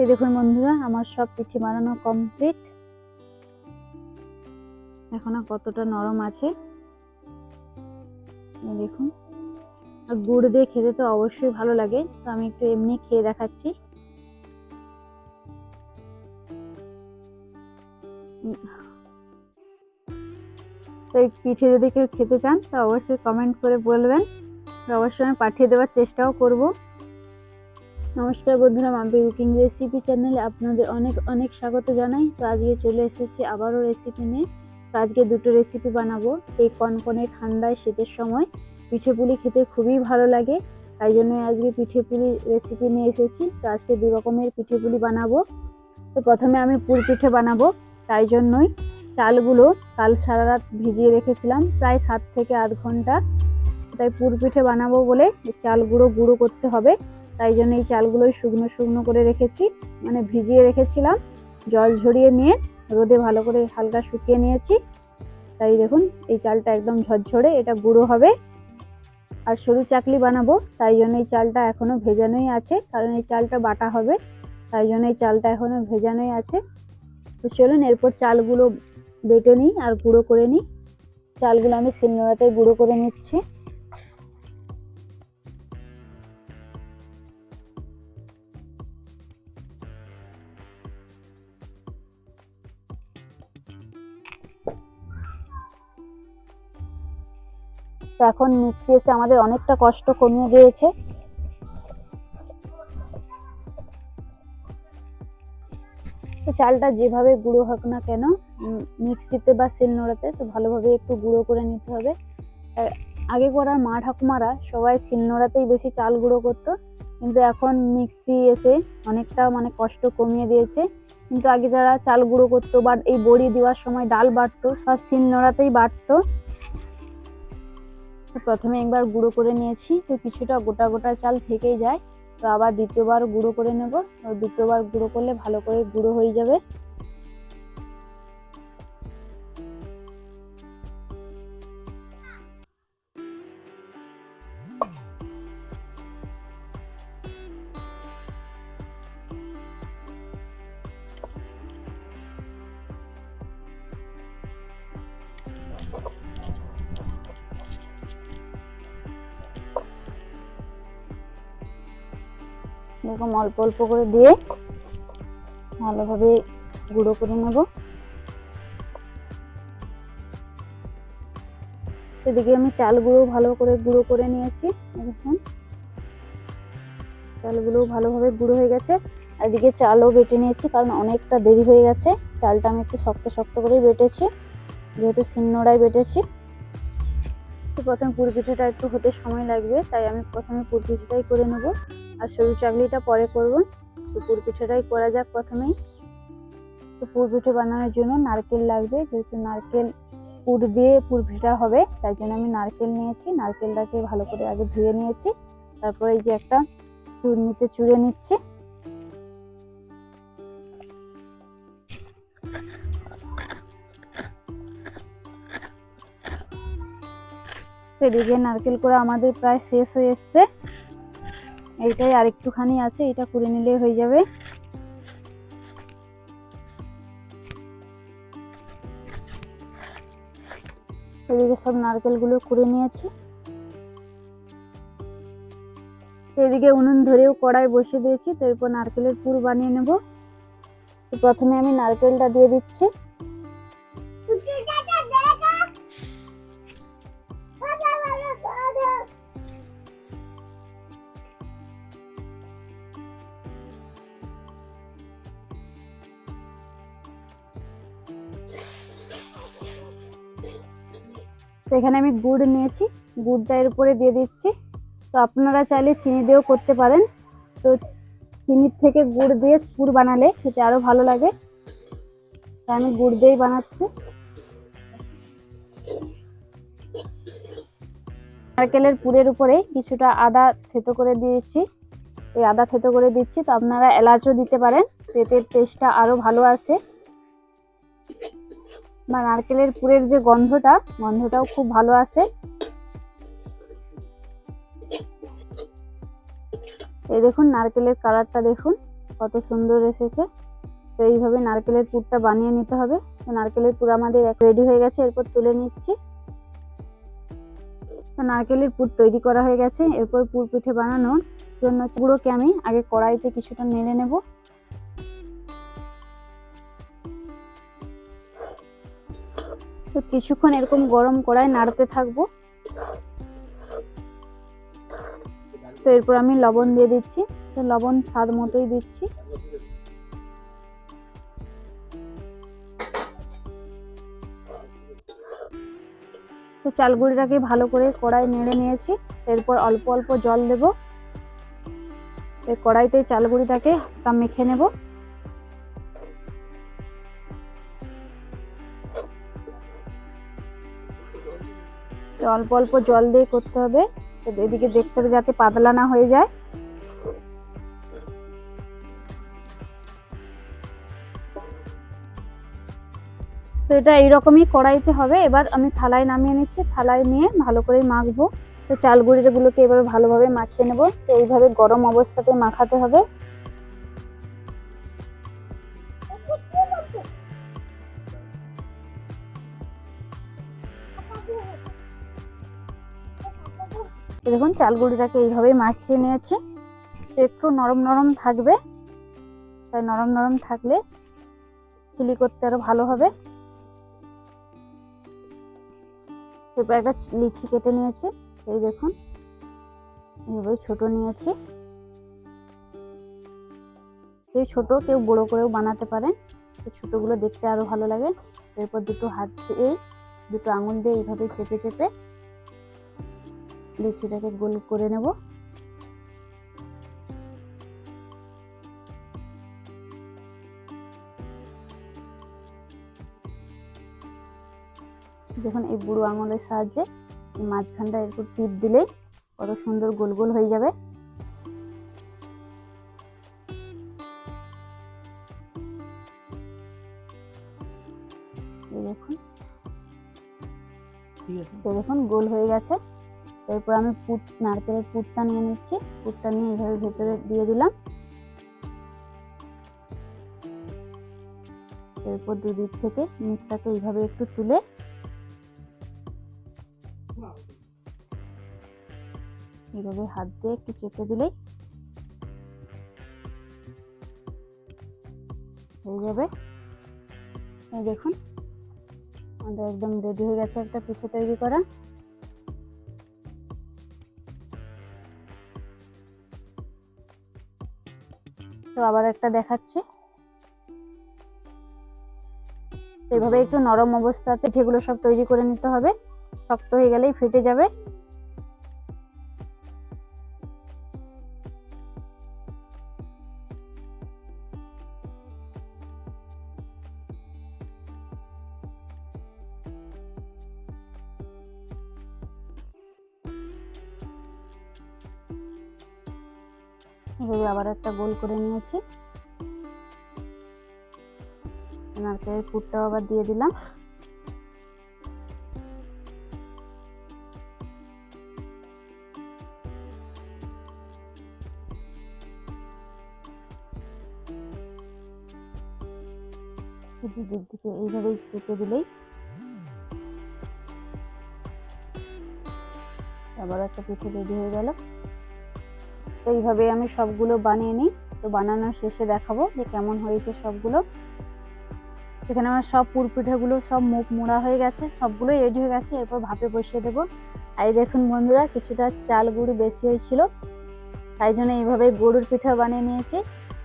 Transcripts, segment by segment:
এই দেখুন বন্ধুরা, আমার সব পিঠে বানানো কমপ্লিট এখনও কতটা নরম আছে। দেখুন। আর গুড় দিয়ে খেতে তো অবশ্যই ভালো লাগে, তো আমি একটু এমনি খেয়ে দেখাচ্ছি। তো এই পিঠে যদি কেউ খেতে চান, তো অবশ্যই কমেন্ট করে বলবেন। অবশ্যই আমি পাঠিয়ে দেওয়ার চেষ্টাও করব। নমস্কার বন্ধুরা, মাম্পি কুকিং রেসিপি চ্যানেলে আপনাদের অনেক অনেক স্বাগত জানাই। তো আজকে চলে এসেছি আবারও রেসিপি নিয়ে। তো আজকে দুটো রেসিপি বানাবো। এই কনকনে ঠান্ডায় শীতের সময় পিঠে পুলি খেতে খুবই ভালো লাগে। তাই জন্য আজকে পিঠে পুলি রেসিপি নিয়ে এসেছি। তো আজকে দু রকমের পিঠে পুলি বানাবো। তো প্রথমে আমি পুর পিঠে বানাবো। তাই জন্যই চালগুলো কাল সারা রাত ভিজিয়ে রেখেছিলাম, প্রায় সাত থেকে আধ ঘণ্টা। তাই পুর পিঠে বানাবো বলে চালগুলো গুঁড়ো করতে হবে। তাই জন্য এই চালগুলোই শুকনো শুকনো করে রেখেছি মানে ভিজিয়ে রেখেছিলাম। জল ঝরিয়ে নিয়ে রোদে ভালো করে হালকা শুকিয়ে নিয়েছি। তাই দেখুন, এই চালটা একদম ঝরঝরে, এটা গুঁড়ো হবে। আর সরু চাকলি বানাবো, তাই জন্য এই চালটা এখনও ভেজানোই আছে, কারণ এই চালটা বাটা হবে। তাই জন্য এই চালটা এখনও ভেজানোই আছে। তো চলুন, এরপর চালগুলো বেটে নিই আর গুঁড়ো করে নিই। চালগুলো আমি শিলনোড়াতে গুঁড়ো করে নিচ্ছি। তো এখন মিক্সি এসে আমাদের অনেকটা কষ্ট কমিয়ে দিয়েছে। তো চালটা যেভাবে গুঁড়ো হোক না কেন মিক্সিতে বা শিলনোড়াতে তো ভালোভাবে একটু গুঁড়ো করে নিতে হবে। আগে করার মা ঠাকুমারা সবাই শিলনোড়াতেই বেশি চাল গুঁড়ো করতো, কিন্তু এখন মিক্সি এসে অনেকটা মানে কষ্ট কমিয়ে দিয়েছে। কিন্তু আগে যারা চাল গুঁড়ো করতো বা এই বড়ি দেওয়ার সময় ডাল বাটতো, সব শিলনোড়াতেই বাটতো। প্রথমে একবার গুঁড়ো করে নিয়েছি, তো কিছুটা গোটা গোটা চাল থেকেই যায়। তো আবার দ্বিতীয়বার গুঁড়ো করে নেব, তো দ্বিতীয়বার গুঁড়ো করলে ভালো করে গুঁড়ো হয়ে যাবে। এরকম অল্প অল্প করে দিয়ে ভালোভাবে গুঁড়ো করে নেব। এদিকে আমি চাল গুঁড়ো ভালো করে গুঁড়ো করে নিয়েছি দেখুন চালগুলো ভালোভাবে গুঁড়ো হয়ে গেছে। এদিকে চালও বেটে নিয়েছি, কারণ অনেকটা দেরি হয়ে গেছে। চালটা আমি একটু শক্ত শক্ত করেই বেটেছি, যেহেতু শিলনোড়ায় বেটেছি। তো প্রথমে পুর পিঠেটা একটু হতে সময় লাগবে, তাই আমি প্রথমে পুর পিঠেটাই করে নেব। আর সরু চাকলিটা পরে করব। তো পিঠেটাই করা যাক প্রথমেই। তো পুর পিঠে বানানোর জন্য নারকেল লাগবে। যেহেতু নারকেল পুর দিয়ে পুর পিঠা হবে, তাই জন্য আমি নারকেল নিয়েছি। নারকেলটাকে ভালো করে আগে ধুয়ে নিয়েছি। তারপরে এই যে একটা চূর্ণিতে চুড়ে নিচ্ছি। এদিকে নারকেল করা আমাদের প্রায় শেষ হয়ে এসছে। এইটাই আর একটুখানি আছে, এটা করে নিলে হয়ে যাবে। এদিকে সব নারকেলগুলো করে নিয়েছি। এদিকে উনুন ধরেও কড়াই বসিয়ে দিয়েছি, তো এরপর নারকেলের পুর বানিয়ে নেব। প্রথমে আমি নারকেলটা দিয়ে দিচ্ছি। তো এখানে আমি গুড় নিয়েছি, গুড়টা এর উপরে দিয়ে দিচ্ছি। তো আপনারা চাইলে চিনি দিয়েও করতে পারেন। তো চিনির থেকে গুড় দিয়ে গুড় বানালে খেতে আরও ভালো লাগে। তাই আমি গুড় দিয়েই বানাচ্ছি। নারকেলের পুরের উপরে কিছুটা আদা থেতো করে দিয়েছি। এই আদা থেতো করে দিচ্ছি। তো আপনারা এলাচও দিতে পারেন। তেতের টেস্টটা আরও ভালো আসে। বা নারকেলের পুরের যে গন্ধটা, গন্ধটাও খুব ভালো আসে এই দেখুন নারকেলের কালারটা দেখুন, কত সুন্দর এসেছে। তো এইভাবে নারকেলের পুরটা বানিয়ে নিতে হবে। তো নারকেলের পুর আমাদের রেডি হয়ে গেছে, এরপর তুলে নিচ্ছি। তো নারকেলের পুর তৈরি করা হয়ে গেছে। এরপর পুর পিঠে বানানোর জন্য গুঁড়োকে আমি আগে কড়াইতে কিছুটা নেড়ে নেব। তো কিছুক্ষণ এরকম গরম কড়াই নাড়তে থাকব। তো এরপর আমি লবণ দিয়ে দিচ্ছি। তো লবণ স্বাদ মতোই দিচ্ছি। তো চালগুড়িটাকে ভালো করে কড়াই নেড়ে নিয়েছি। এরপর অল্প অল্প জল দেব। এই কড়াইতে চালগুড়িটাকে মেখে নেব। অল্প অল্প জল দিয়ে করতে হবে। তো এদিকে দেখতে হবে যাতে পাতলা না হয়ে যায়। তো এটা এইরকমই কড়াইতে হবে। এবার আমি থালায় নামিয়ে নিচ্ছি। থালায় নিয়ে ভালো করে মাখবো। তো চালগুড়িগুলোকে এবার ভালোভাবে মাখিয়ে নেব। তো এইভাবে গরম অবস্থাতে মাখাতে হবে। দেখুন চালগুড়িটাকে এইভাবে মাখিয়ে নিয়েছি। একটু নরম নরম থাকবে। তাই নরম নরম থাকলে চিলি করতে আরও ভালো হবে। এরপর একটা লিচি কেটে নিয়েছি। এই দেখুন, এইভাবে ছোট নিয়েছি। কেউ ছোট কেউ বড় করেও বানাতে পারেন। ছোটগুলো দেখতে আরও ভালো লাগে। এরপর দুটো হাত দিয়ে, দুটো আঙুল দিয়ে এইভাবে চেপে চেপে লিচিটাকে গোল করে নেব। দেখুন এই বুড়ো আঙুলের সাহায্যে এই মাঝখানটা একটু টিপ দিলেই কত সুন্দর গোল গোল হয়ে যাবে। দেখুন গোল হয়ে গেছে। এরপর আমি পুট নারকেলের পুটটা নিয়ে নিচ্ছি। পুটটা নিয়ে এইভাবে ভেতরে দিয়ে দিলাম। এরপর দুদিক থেকে মুখটাকে এইভাবে একটু তুলে এইভাবে হাত দিয়ে একটু চেপে দিলেই হয়ে যাবে। দেখুন, আমাদের একদম রেডি হয়ে গেছে একটা পিঠে তৈরি করা। আবার একটা দেখাচ্ছি। এভাবে একটু নরম অবস্থাতে যেগুলো সব তৈরি করে নিতে হবে, শক্ত হয়ে গেলেই ফেটে যাবে। একটা গোল করে নিয়েছি। নারকেলের পুরটাও আবার দিয়ে দিলাম। দুদিক দিকে এইভাবেই চেপে দিলেই আবার একটা পিঠে রেডি হয়ে গেল। তো এইভাবে আমি সবগুলো বানিয়ে নিই। তো বানানোর শেষে দেখাবো যে কেমন হয়েছে সবগুলো। এখানে আমার সব পুর পিঠাগুলো সব মুখ মোড়া হয়ে গেছে, সবগুলোই রেডি হয়ে গেছে। এরপর ভাপে বসিয়ে দেবো। আর দেখুন বন্ধুরা, কিছুটা চাল গুঁড়ি বেশি হয়েছিল। তাই জন্য এইভাবে গরুর পিঠা বানিয়ে নিয়েছি।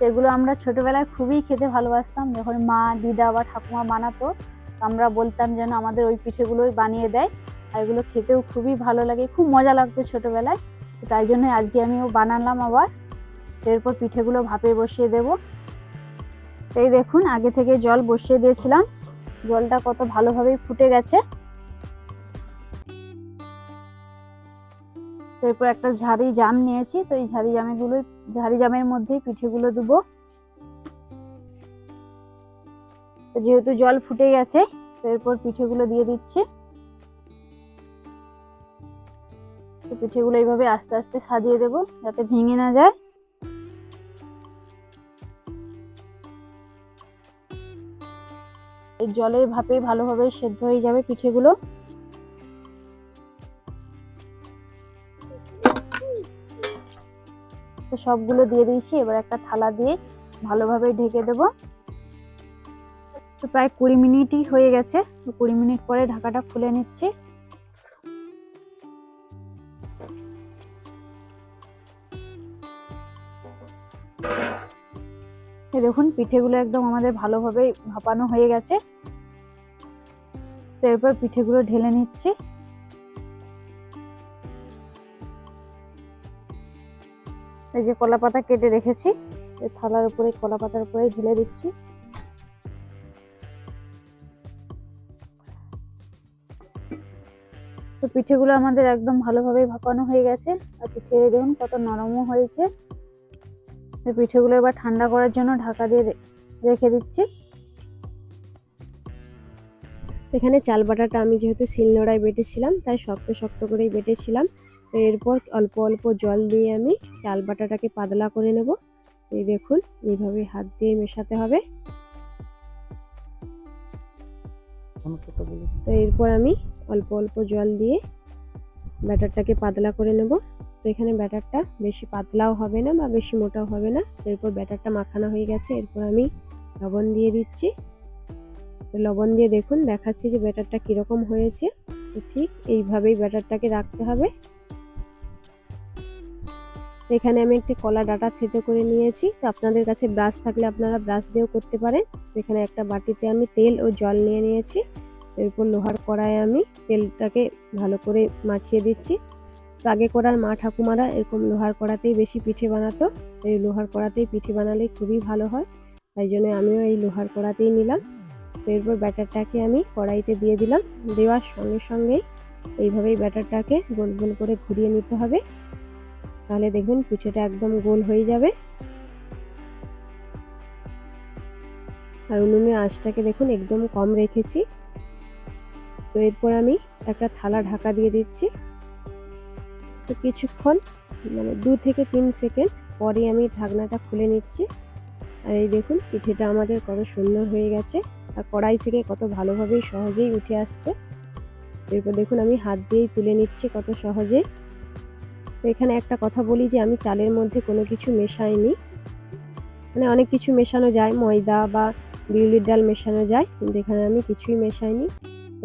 এগুলো আমরা ছোটোবেলায় খুবই খেতে ভালোবাসতাম। যখন মা, দিদা বা ঠাকুমা বানাতো আমরা বলতাম যেন আমাদের ওই পিঠেগুলোই বানিয়ে দেয়। আর এগুলো খেতেও খুবই ভালো লাগে। খুব মজা লাগতো ছোটোবেলায়। তাই জন্য আজকে আমিও বানালাম আবার। এরপর পিঠেগুলো ভাপে বসিয়ে দেব। এই দেখুন, আগে থেকে জল বসিয়ে দিয়েছিলাম। জলটা কত ভালোভাবেই ফুটে গেছে। এরপর একটা ঝাড়ি জাম নিয়েছি, তো এই ঝাড়ি জামেগুলো ঝাড়ি জামের মধ্যেই পিঠেগুলো দেবো। যেহেতু জল ফুটে গেছে, তো এরপর পিঠেগুলো দিয়ে দিচ্ছি। তো পিঠেগুলো এইভাবে আস্তে আস্তে সাজিয়ে দেব যাতে ভেঙে না যায়। এই জলের ভাপে ভালোভাবে সেদ্ধ হয়ে যাবে পিঠেগুলো। তো সবগুলো দিয়ে দিয়েছি, এবার একটা থালা দিয়ে ভালোভাবে ঢেকে দেব। তো প্রায় কুড়ি মিনিটই হয়ে গেছে তো কুড়ি মিনিট পরে ঢাকাটা খুলে নিচ্ছি। এই দেখুন, পিঠেগুলো একদম আমাদের ভালোভাবে ভাপানো হয়ে গেছে। এরপর পিঠেগুলো ঢেলে নিচ্ছি। এই যে কলা পাতা কেটে রেখেছি এই থালার উপরে, কলা পাতার উপরে ঢেলে দিচ্ছি। তো পিঠেগুলো আমাদের একদম ভালোভাবে ভাপানো হয়ে গেছে। আর পিঠে দেখুন কত নরমও হয়েছে। পিঠেগুলো এবার ঠান্ডা করার জন্য ঢাকা দিয়ে রেখে দিচ্ছি। এখানে চাল বাটাটা আমি যেহেতু শিলনোড়ায় বেটেছিলাম, তাই শক্ত শক্ত করেই বেটেছিলাম। তো এরপর অল্প অল্প জল দিয়ে আমি চাল বাটাটাকে পাতলা করে নেব। এই দেখুন, এইভাবে হাত দিয়ে মেশাতে হবে। তো এরপর আমি অল্প অল্প জল দিয়ে ব্যাটারটাকে পাতলা করে নেব। এখানে ব্যাটারটা বেশি পাতলাও হবে না বা বেশি মোটাও হবে না। এরপর ব্যাটারটা মাখানো হয়ে গেছে, এরপর আমি লবণ দিয়ে দিচ্ছি। লবণ দিয়ে দেখুন, দেখাচ্ছি যে ব্যাটারটা কীরকম হয়েছে। ঠিক এইভাবেই ব্যাটারটাকে রাখতে হবে। এখানে আমি একটি কলা ডাটা থেতো করে নিয়েছি। তো আপনাদের কাছে ব্রাশ থাকলে আপনারা ব্রাশ দিয়েও করতে পারেন। এখানে একটা বাটিতে আমি তেল ও জল নিয়ে নিয়েছি। এরপর লোহার কড়াইয়ে আমি তেলটাকে ভালো করে মাখিয়ে দিচ্ছি। আগে করার মা ঠাকুমারা এরকম লোহার কড়াতেই বেশি পিঠে বানাতো। এই লোহার কড়াতেই পিঠে বানালে খুবই ভালো হয়। তাই জন্য আমিও এই লোহার কড়াতেই নিলাম। তো এরপর ব্যাটারটাকে আমি কড়াইতে দিয়ে দিলাম। দেওয়ার সঙ্গে সঙ্গেই এইভাবেই ব্যাটারটাকে গোল গোল করে ঘুরিয়ে নিতে হবে। তাহলে দেখবেন পিঠেটা একদম গোল হয়ে যাবে। আর উনুনের আঁচটাকে দেখুন একদম কম রেখেছি। তো এরপর আমি একটা থালা ঢাকা দিয়ে দিচ্ছি। তো কিছুক্ষণ মানে দু থেকে তিন সেকেন্ড পরে আমি ঢাকনাটা খুলে নিচ্ছি। আর এই দেখুন, পিঠেটা আমাদের কত সুন্দর হয়ে গেছে আর কড়াই থেকে কত ভালোভাবেই সহজেই উঠে আসছে। এরপর দেখুন, আমি হাত দিয়েই তুলে নিচ্ছি কত সহজে তো এখানে একটা কথা বলি যে, আমি চালের মধ্যে কোনো কিছু মেশাইনি। মানে অনেক কিছু মেশানো যায়, ময়দা বা বিউলির ডাল মেশানো যায়, কিন্তু এখানে আমি কিছুই মেশাইনি।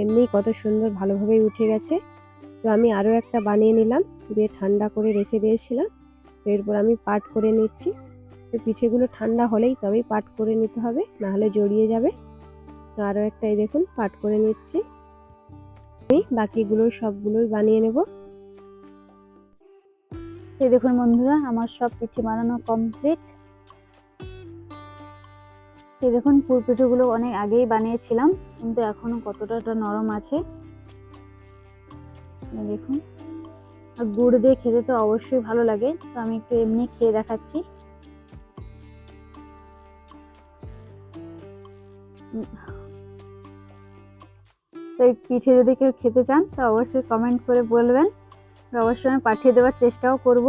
এমনিই কত সুন্দর ভালোভাবেই উঠে গেছে। তো আমি আরও একটা বানিয়ে নিলাম। দিয়ে ঠান্ডা করে রেখে দিয়েছিলাম। এরপর আমি পাট করে নিচ্ছি। তো পিঠেগুলো ঠান্ডা হলেই তবেই পাট করে নিতে হবে, নাহলে জড়িয়ে যাবে। তো আরও একটাই দেখুন, পাট করে নিচ্ছি। আমি বাকিগুলো সবগুলোই বানিয়ে নেব। এই দেখুন বন্ধুরা, আমার সব পিঠে বানানো কমপ্লিট। এই দেখুন, পুর পিঠেগুলো অনেক আগেই বানিয়েছিলাম, কিন্তু এখনও কতটা নরম আছে। দেখুন। আর গুড় দিয়ে খেতে তো অবশ্যই ভালো লাগে। তো আমি একটু এমনি খেয়ে দেখাচ্ছি। তো এই পিঠে যদি কেউ খেতে চান, তো অবশ্যই কমেন্ট করে বলবেন। অবশ্যই আমি পাঠিয়ে দেওয়ার চেষ্টাও করব।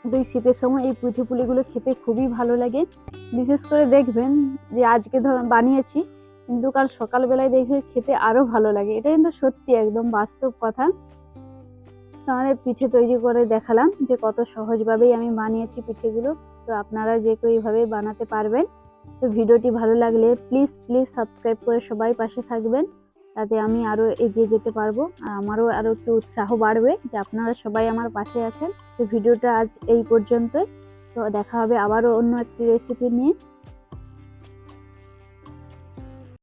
কিন্তু এই শীতের সময় এই পিঠে পুলিগুলো খেতে খুবই ভালো লাগে। বিশেষ করে দেখবেন যে আজকে ধর বানিয়েছি, কিন্তু কাল সকালবেলায় দেখবে খেতে আরও ভালো লাগে। এটা কিন্তু সত্যি একদম বাস্তব কথা। তো আমাদের পিঠে তৈরি করে দেখালাম যে কত সহজভাবেই আমি বানিয়েছি পিঠেগুলো। তো আপনারা যে কেউ বানাতে পারবেন, তো ভিডিওটি ভালো লাগলে প্লিজ প্লিজ সাবস্ক্রাইব করে সবাই পাশে থাকবেন। তাতে আমি আরও এগিয়ে যেতে পারব। আর আমারও আরও একটু উৎসাহ বাড়বে যে আপনারা সবাই আমার পাশে আছেন। তো ভিডিওটা আজ এই পর্যন্তই। তো দেখা হবে আবারও অন্য একটি রেসিপি নিয়ে।